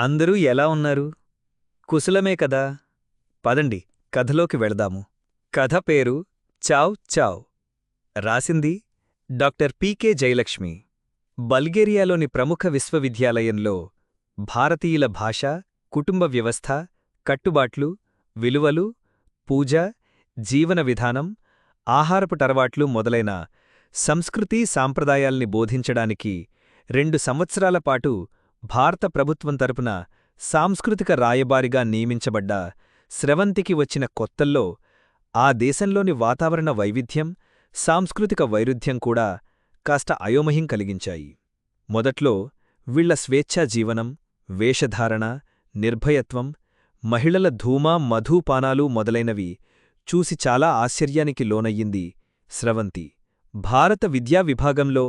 అందరూ ఎలా ఉన్నారు? కుశలమే కదా? పదండి కథలోకి వెళదాము. కథ పేరు చావ్ చావ్. రాసింది డాక్టర్ పీకే జయలక్ష్మి. బల్గేరియాలోని ప్రముఖ విశ్వవిద్యాలయంలో భారతీయుల భాష కుటుంబ వ్యవస్థ కట్టుబాట్లు విలువలు పూజ జీవన విధానం ఆహారపు టరవాట్లు మొదలైన సంస్కృతి సాంప్రదాయాల్ని బోధించడానికి రెండు సంవత్సరాల పాటు భారత ప్రభుత్వం తరపున సాంస్కృతిక రాయబారిగా నియమించబడ్డ స్రవంతికి వచ్చిన కొత్తల్లో ఆ దేశంలోని వాతావరణ వైవిధ్యం సాంస్కృతిక వైరుధ్యం కూడా కాస్త అయోమయం కలిగించాయి. మొదట్లో వీళ్ళ స్వేచ్ఛా జీవనం వేషధారణ నిర్భయత్వం మహిళల ధూమా మధూపానాలు మొదలైనవి చూసి చాలా ఆశ్చర్యానికి లోనయ్యింది స్రవంతి. భారత విద్యా విభాగంలో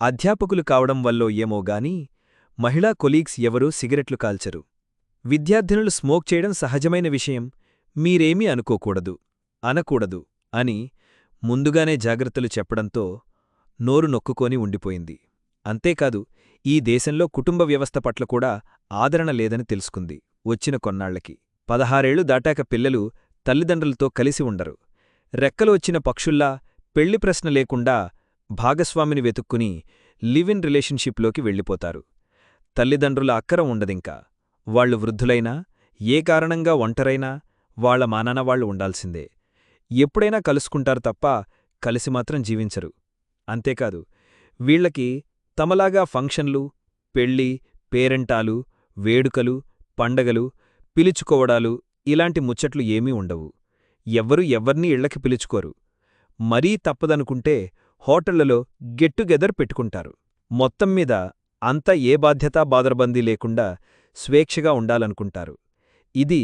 అధ్యాపకులు కావడం వల్లో ఏమోగాని మహిళా కొలీగ్స్ ఎవరూ సిగరెట్లు కాల్చరు. విద్యార్థినులు స్మోక్ చేయడం సహజమైన విషయం. మీరేమీ అనుకోకూడదు అనకూడదు అని ముందుగానే జాగ్రత్తలు చెప్పడంతో నోరు నొక్కుకొని ఉండిపోయింది. అంతేకాదు ఈ దేశంలో కుటుంబ వ్యవస్థ పట్ల కూడా ఆదరణ లేదని తెలుసుకుంది వచ్చిన కొన్నాళ్ళకి పదహారేళ్ళు దాటాక పిల్లలు తల్లిదండ్రులతో కలిసి ఉండరు. రెక్కలు వచ్చిన పక్షుల్లా పెళ్ళి ప్రశ్న లేకుండా భాగస్వామిని వెతుక్కుని లివ్ ఇన్ రిలేషన్షిప్లోకి వెళ్ళిపోతారు. తల్లిదండ్రుల అక్కర ఉండదింకా. వాళ్ళు వృద్ధులైనా ఏ కారణంగా ఒంటరైనా వాళ్ళ మానాన వాళ్ళు ఉండాల్సిందే. ఎప్పుడైనా కలుసుకుంటారు తప్ప కలిసి మాత్రం జీవించరు. అంతేకాదు వీళ్ళకి తమలాగా ఫంక్షన్లు పెళ్ళి పేరెంటాలు వేడుకలు పండగలు పిలుచుకోవడాలు ఇలాంటి ముచ్చట్లు ఏమీ ఉండవు. ఎవ్వరూ ఎవ్వర్నీ ఇళ్ళకి పిలుచుకోరు. మరీ తప్పదనుకుంటే హోటళ్ళలో గెట్టుగెదర్ పెట్టుకుంటారు. మొత్తం మీద అంతా ఏ బాధ్యతా బాదరబందీ లేకుండా స్వేచ్ఛగా ఉండాలనుకుంటారు. ఇది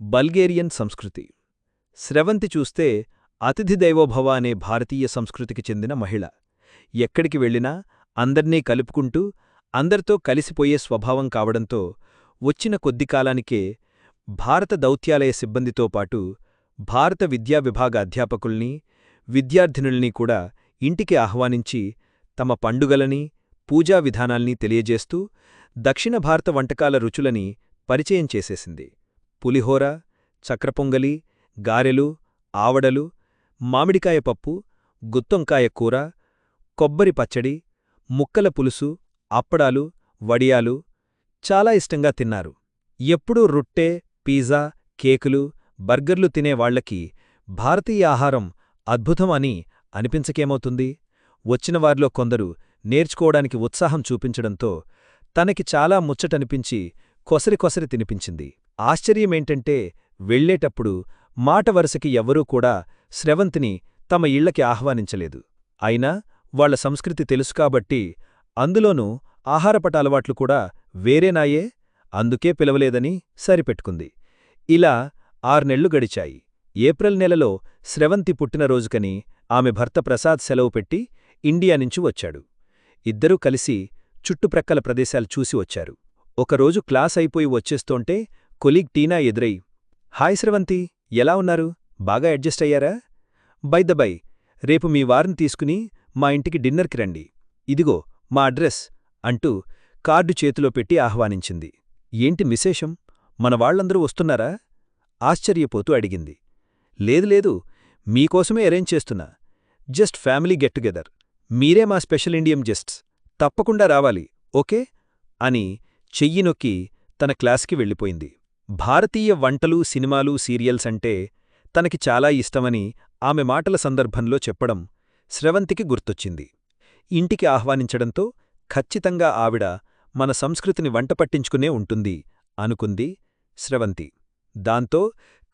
బల్గేరియన్ సంస్కృతి. స్రవంతి చూస్తే అతిథి దైవోభవ అనే భారతీయ సంస్కృతికి చెందిన మహిళ. ఎక్కడికి వెళ్ళినా అందర్నీ కలుపుకుంటూ అందరితో కలిసిపోయే స్వభావం కావడంతో వచ్చిన కొద్ది కాలానికే భారత దౌత్యాలయ సిబ్బందితో పాటు భారత విద్యా విభాగ అధ్యాపకుల్ని విద్యార్థినుల్ని కూడా ఇంటికి ఆహ్వానించి తమ పండుగలని పూజా విధానాల్ని తెలియజేస్తూ దక్షిణ భారత వంటకాల రుచులని పరిచయం చేసేసింది. పులిహోర చక్రపొంగలి గారెలు ఆవడలు మామిడికాయ పప్పు గుత్తొంకాయ కూర కొబ్బరి పచ్చడి ముక్కల పులుసు అప్పడాలు వడియాలు చాలా ఇష్టంగా తిన్నారు. ఎప్పుడూ రొట్టె పిజ్జా కేకులు బర్గర్లు తినేవాళ్ళకి భారతీయ ఆహారం అద్భుతం అని అనిపించకేమవుతుంది? వచ్చినవారిలో కొందరు నేర్చుకోవడానికి ఉత్సాహం చూపించడంతో తనకి చాలా ముచ్చటనిపించి కొసరి కొసరి తినిపించింది. ఆశ్చర్యమేంటంటే వెళ్ళేటప్పుడు మాట వరుసకి ఎవ్వరూ కూడా స్రవంతిని తమ ఇళ్ళకి ఆహ్వానించలేదు. అయినా వాళ్ళ సంస్కృతి తెలుసు కాబట్టి అందులోనూ ఆహారపటాలవాట్లు కూడా వేరేనాయే అందుకే పిలవలేదని సరిపెట్టుకుంది. ఇలా ఆర్నెళ్ళు గడిచాయి. ఏప్రిల్ నెలలో స్రవంతి పుట్టినరోజుకని ఆమె భర్త ప్రసాద్ సెలవు పెట్టి ఇండియా నుంచి వచ్చాడు. ఇద్దరూ కలిసి చుట్టుప్రక్కల ప్రదేశాలు చూసి వచ్చారు. ఒకరోజు క్లాస్ అయిపోయి వచ్చేస్తోంటే కొలీగ్ టీనా ఎదురై హాయ్ శ్రవంతి ఎలా ఉన్నారు? బాగా అడ్జస్ట్ అయ్యారా? బై ద బై రేపు మీ వారిని తీసుకుని మా ఇంటికి డిన్నర్కి రండి. ఇదిగో మా అడ్రస్ అంటూ కార్డు చేతిలో పెట్టి ఆహ్వానించింది. ఏంటి విశేషం? మన వాళ్ళందరూ వస్తున్నారా? ఆశ్చర్యపోతూ అడిగింది. లేదు లేదు మీకోసమే అరేంజ్ చేస్తున్నా. Just family get together. మీరే మా స్పెషల్ ఇండియం జెస్ట్స్. తప్పకుండా రావాలి ఓకే? అని చెయ్యి నొక్కి తన క్లాస్కి వెళ్ళిపోయింది. భారతీయ వంటలు సినిమాలు సీరియల్స్ అంటే తనకి చాలా ఇష్టమని ఆమె మాటల సందర్భంలో చెప్పడం స్రవంతికి గుర్తొచ్చింది. ఇంటికి ఆహ్వానించడంతో ఖచ్చితంగా ఆవిడ మన సంస్కృతిని వంట పట్టించుకునే ఉంటుంది అనుకుంది స్రవంతి. దాంతో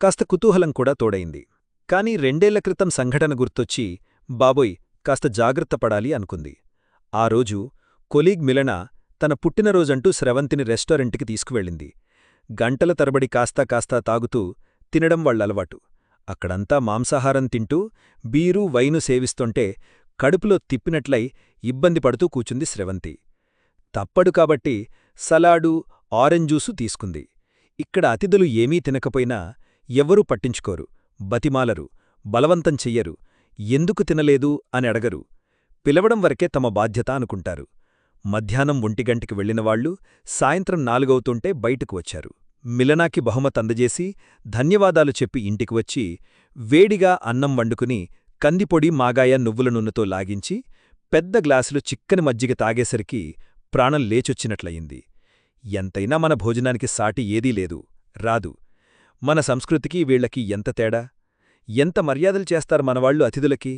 కాస్త కుతూహలం కూడా తోడైంది. కాని రెండేళ్ళ క్రితం సంఘటన గుర్తొచ్చి బాబోయ్ కాస్త జాగ్రత్త పడాలి అనుకుంది. ఆ రోజు కొలీగ్ మిలన తన పుట్టినరోజంటూ స్రవంతిని రెస్టారెంట్కి తీసుకువెళ్ళింది. గంటల తరబడి కాస్తా కాస్తా తాగుతూ తినడం వాళ్ళలవాటు అక్కడంతా మాంసాహారం తింటూ బీరు వైను సేవిస్తుంటే కడుపులో తిప్పినట్లై ఇబ్బంది పడుతూ కూచుంది స్రవంతి. తప్పడు కాబట్టి సలాడు ఆరెంజ్ జ్యూసు తీసుకుంది. ఇక్కడ అతిథులు ఏమీ తినకపోయినా ఎవ్వరూ పట్టించుకోరు. బతిమాలరు. బలవంతం చెయ్యరు. ఎందుకు తినలేదు అని అడగరు. పిలవడం వరకే తమ బాధ్యత అనుకుంటారు. మధ్యాహ్నం ఒంటిగంటికి వెళ్ళినవాళ్ళు సాయంత్రం నాలుగవుతుంటే బయటకు వచ్చారు. మిలనాకి బహుమతి అందజేసి ధన్యవాదాలు చెప్పి ఇంటికి వచ్చి వేడిగా అన్నం వండుకుని కందిపొడి మాగాయ నువ్వుల నూనెతో లాగించి పెద్ద గ్లాసులు చిక్కని మజ్జిగ తాగేసరికి ప్రాణం లేచొచ్చినట్లయింది. ఎంతైనా మన భోజనానికి సాటి ఏదీ లేదు. రాదు. మన సంస్కృతికి వీళ్ళకి ఎంత తేడా? ఎంత మర్యాదలు చేస్తారు మనవాళ్ళు అతిథులకి?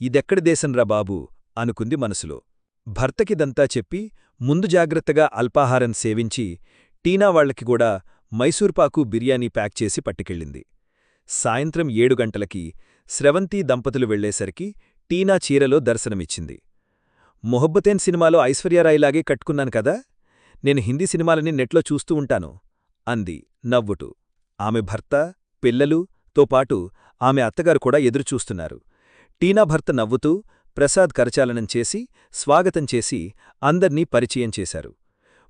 ఇదెక్కడి దేశంరా బాబూ? అనుకుంది మనసులో. భర్తకిదంతా చెప్పి ముందు జాగ్రత్తగా అల్పాహారం సేవించి టీనా వాళ్ళకి కూడా మైసూర్పాకు బిర్యానీ ప్యాక్ చేసి పట్టుకెళ్ళింది. సాయంత్రం ఏడు గంటలకి స్రవంతి దంపతులు వెళ్ళేసరికి టీనా చీరలో దర్శనమిచ్చింది. మొహబ్బతేన్ సినిమాలో ఐశ్వర్యారాయిలాగే కట్టుకున్నాను కదా? నేను హిందీ సినిమాలని నెట్లో చూస్తూ ఉంటాను అంది నవ్వుటూ ఆమె భర్త పిల్లలు తోపాటు ఆమె అత్తగారు కూడా ఎదురుచూస్తున్నారు. టీనా భర్త నవ్వుతూ ప్రసాద్ కరచాలనం చేసి స్వాగతం చేసి అందర్నీ పరిచయం చేశారు.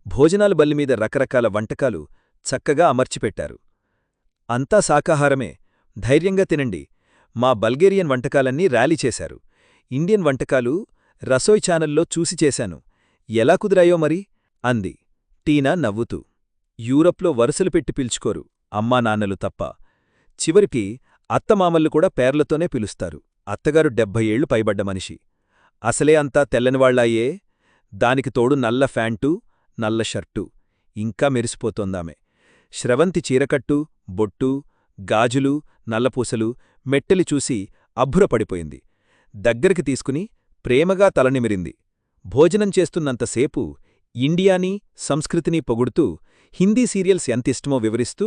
భోజనాల బల్లిమీద రకరకాల వంటకాలు చక్కగా అమర్చిపెట్టారు. అంతా శాకాహారమే. ధైర్యంగా తినండి. మా బల్గేరియన్ వంటకాలన్నీ ర్యాలీ చేశారు. ఇండియన్ వంటకాలు రసోయ్ ఛానల్లో చూసి చేశాను. ఎలా కుదిరాయో మరి? అంది. టీనా నవ్వుతూ. యూరప్లో వరుసలు పెట్టి పిలుచుకోరు. అమ్మానాన్నలు తప్ప. చివరికి అత్తమామల్లు కూడా పేర్లతోనే పిలుస్తారు. అత్తగారు డెబ్భై ఏళ్ళు పైబడ్డ మనిషి. అసలే అంతా తెల్లనివాళ్ళాయే. దానికి తోడు నల్ల ఫ్యాంటు నల్ల షర్టు. ఇంకా మెరిసిపోతోందామె. శ్రవంతి చీరకట్టు బొట్టు గాజులు నల్లపూసలు మెట్టెలి చూసి అబ్బురపడిపోయింది. దగ్గరికి తీసుకుని ప్రేమగా తలనిమిరింది. భోజనం చేస్తున్నంతసేపు ఇండియానీ సంస్కృతిని పొగుడుతూ హిందీ సీరియల్స్ ఎంతిష్టమో వివరిస్తూ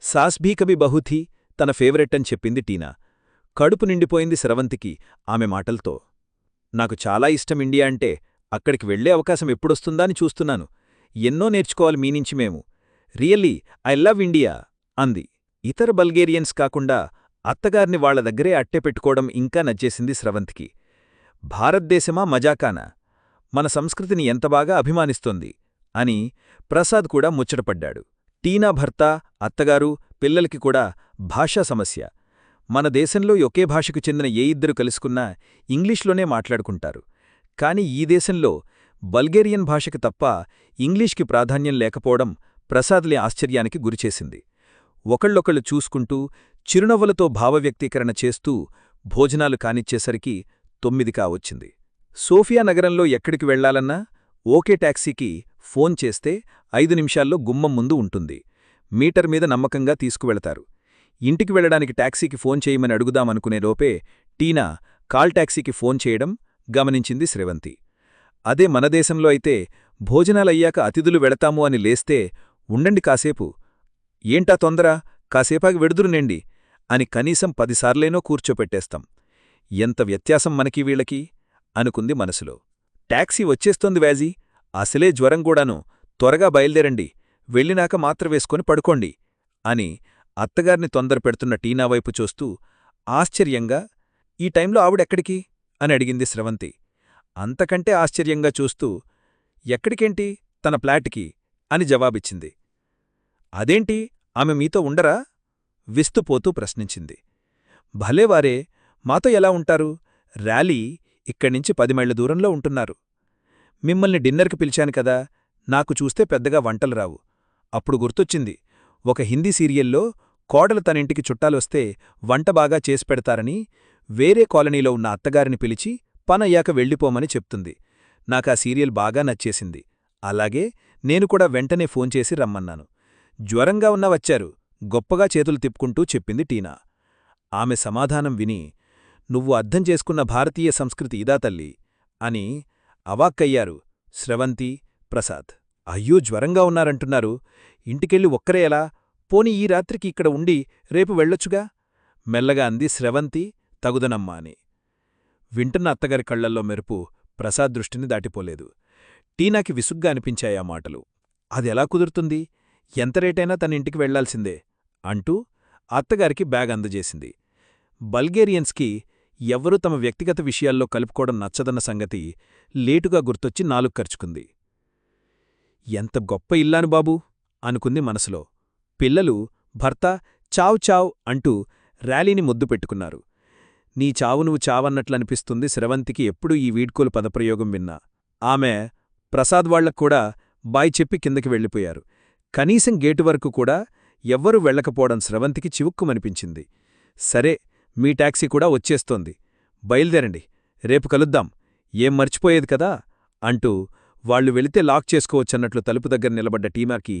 సాస్భీకవి బహుథీ తన ఫేవరెట్ అని చెప్పింది టీనా. కడుపు నిండిపోయింది స్రవంతికి ఆమె మాటల్తో. నాకు చాలా ఇష్టం ఇండియా అంటే అక్కడికి వెళ్ళే అవకాశం ఎప్పుడొస్తుందా అని చూస్తున్నాను. ఎన్నో నేర్చుకోవాలి మీనించి మేము. రియల్లీ ఐ లవ్ ఇండియా అంది. ఇతర బల్గేరియన్స్ కాకుండా అత్తగారిని వాళ్ళ దగ్గరే అట్టె పెట్టుకోవడం ఇంకా నచ్చేసింది స్రవంతికి భారతదేశమా మజాకానా? మన సంస్కృతిని ఎంత బాగా అభిమానిస్తోంది? అని ప్రసాద్ కూడా ముచ్చటపడ్డాడు. టీనా భర్త అత్తగారు పిల్లలకి కూడా భాషా సమస్య. మన దేశంలో ఒకే భాషకు చెందిన ఏ ఇద్దరు కలుసుకున్నా ఇంగ్లీష్లోనే మాట్లాడుకుంటారు. కాని ఈ దేశంలో బల్గేరియన్ భాషకి తప్ప ఇంగ్లీష్కి ప్రాధాన్యం లేకపోవడం ప్రసాద్లే ఆశ్చర్యానికి గురిచేసింది. ఒకళ్ళొకళ్ళు చూసుకుంటూ చిరునవ్వులతో భావవ్యక్తీకరణ చేస్తూ భోజనాలు కానిచ్చేసరికి తొమ్మిది కావచ్చింది. సోఫియా నగరంలో ఎక్కడికి వెళ్ళాలన్నా ఓకే టాక్సీకి ఫోన్ చేస్తే ఐదు నిమిషాల్లో గుమ్మం ముందు ఉంటుంది. మీటర్ మీద నమ్మకంగా తీసుకువెళతారు. ఇంటికి వెళ్ళడానికి టాక్సీకి ఫోన్ చేయమని అడుగుదామనుకునే లోపే టీనా కాల్ టాక్సీకి ఫోన్ చేయడం గమనించింది శ్రవంతి. అదే మన దేశంలో అయితే భోజనాలయ్యాక అతిథులు వెళతాము అని లేస్తే ఉండండి కాసేపు. ఏంటా తొందర? కాసేపాకి వెడుదురునండి? అని కనీసం పదిసార్లేనో కూర్చోపెట్టేస్తాం. ఎంత వ్యత్యాసం మనకి వీళ్ళకి? అనుకుంది మనసులో. టాక్సీ వచ్చేస్తోంది వ్యాజీ. అసలే జ్వరం కూడాను త్వరగా బయల్దేరండి వెళ్ళినాక మాత్ర వేసుకొని పడుకోండి అని అత్తగారిని తొందర పెడుతున్న టీనా వైపు చూస్తూ ఆశ్చర్యంగా ఈ టైంలో ఆవిడెక్కడికి అని అడిగింది స్రవంతి. అంతకంటే ఆశ్చర్యంగా చూస్తూ ఎక్కడికేంటి తన ప్లాట్కి అని జవాబిచ్చింది. అదేంటి ఆమె మీతో ఉండరా? విస్తుపోతూ ప్రశ్నించింది. భలేవారే మాతో ఎలా ఉంటారు? ర్యాలీ ఇక్కడ్నించి పది మైళ్ళ దూరంలో ఉంటున్నారు. మిమ్మల్ని డిన్నర్కి పిలిచాను కదా నాకు చూస్తే పెద్దగా వంటలు రావు. అప్పుడు గుర్తొచ్చింది ఒక హిందీ సీరియల్లో కోడలు తనింటికి చుట్టాలొస్తే వంట బాగా చేసిపెడతారని వేరే కాలనీలో ఉన్న అత్తగారిని పిలిచి పనయ్యాక వెళ్ళిపోమని చెప్తుంది. నాకా సీరియల్ బాగా నచ్చేసింది. అలాగే నేను కూడా వెంటనే ఫోన్ చేసి రమ్మన్నాను. జ్వరంగా ఉన్న వచ్చారు గొప్పగా చేతులు తిప్పుకుంటూ చెప్పింది టీనా. ఆమె సమాధానం విని నువ్వు అర్థం చేసుకున్న భారతీయ సంస్కృతి ఇదా తల్లి? అని అవాక్కయ్యారు స్రవంతి ప్రసాద్. అయ్యో జ్వరంగా ఉన్నారంటున్నారు. ఇంటికెళ్ళి ఒక్కరే ఎలా? పోని ఈ రాత్రికి ఇక్కడ ఉండి రేపు వెళ్ళొచ్చుగా? మెల్లగా అంది స్రవంతి తగుదనమ్మా అని వింటున్న అత్తగారి కళ్ళల్లో మెరుపు ప్రసాద్ దృష్టిని దాటిపోలేదు. టీనాకి విసుగ్గా అనిపించాయా మాటలు. అదెలా కుదురుతుంది? ఎంత రేటైనా తన ఇంటికి వెళ్ళాల్సిందే అంటూ అత్తగారికి బ్యాగ్ అందజేసింది. బల్గేరియన్స్కి ఎవ్వరూ తమ వ్యక్తిగత విషయాల్లో కలుపుకోవడం నచ్చదన్న సంగతి లేటుగా గుర్తొచ్చి నాలుగు ఖర్చుకుంది ఎంత గొప్ప ఇల్లాను బాబూ! అనుకుంది మనసులో. పిల్లలు భర్త చావ్ చావ్ అంటూ ర్యాలీని ముద్దు పెట్టుకున్నారు. నీ చావు నువ్వు చావన్నట్లనిపిస్తుంది స్రవంతికి ఎప్పుడూ ఈ వీడ్కోలు పదప్రయోగం విన్నా. ఆమె ప్రసాద్ వాళ్ళక్కూడా బాయ్ చెప్పి కిందకి వెళ్ళిపోయారు. కనీసం గేటు వరకు కూడా ఎవ్వరూ వెళ్ళకపోవడం స్రవంతికి చివుక్కుమనిపించింది. సరే మీ టాక్సీ కూడా వచ్చేస్తోంది. బయలుదేరండి. రేపు కలుద్దాం. ఏం మర్చిపోయేది కదా అంటూ వాళ్ళు వెళితే లాక్ చేసుకోవచ్చన్నట్లు తలుపు దగ్గర నిలబడ్డ టీమాకి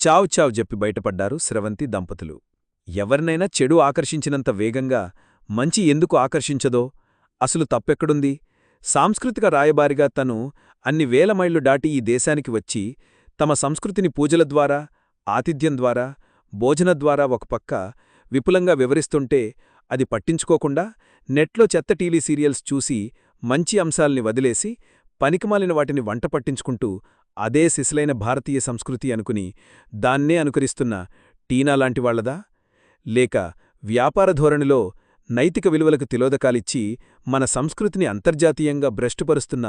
చావ్ చావ్ చెప్పి బయటపడ్డారు స్రవంతి దంపతులు. ఎవరినైనా చెడు ఆకర్షించినంత వేగంగా మంచి ఎందుకు ఆకర్షించదో అసలు తప్పెక్కడుంది? సాంస్కృతిక రాయబారిగా తను అన్ని వేల మైళ్ళు దాటి ఈ దేశానికి వచ్చి తమ సంస్కృతిని పూజల ద్వారా ఆతిథ్యం ద్వారా భోజన ద్వారా ఒక పక్క విపులంగా వివరిస్తుంటే అది పట్టించుకోకుండా నెట్లో చెత్త టీవీ సీరియల్స్ చూసి మంచి అంశాల్ని వదిలేసి పనికిమాలిన వాటిని వంట పట్టించుకుంటూ అదే సిసలైన భారతీయ సంస్కృతి అనుకుని దాన్నే అనుకరిస్తున్న టీనా లాంటివాళ్ళదా లేక వ్యాపార ధోరణిలో నైతిక విలువలకు తిలోదకాలిచ్చి మన సంస్కృతిని అంతర్జాతీయంగా భ్రష్టుపరుస్తున్న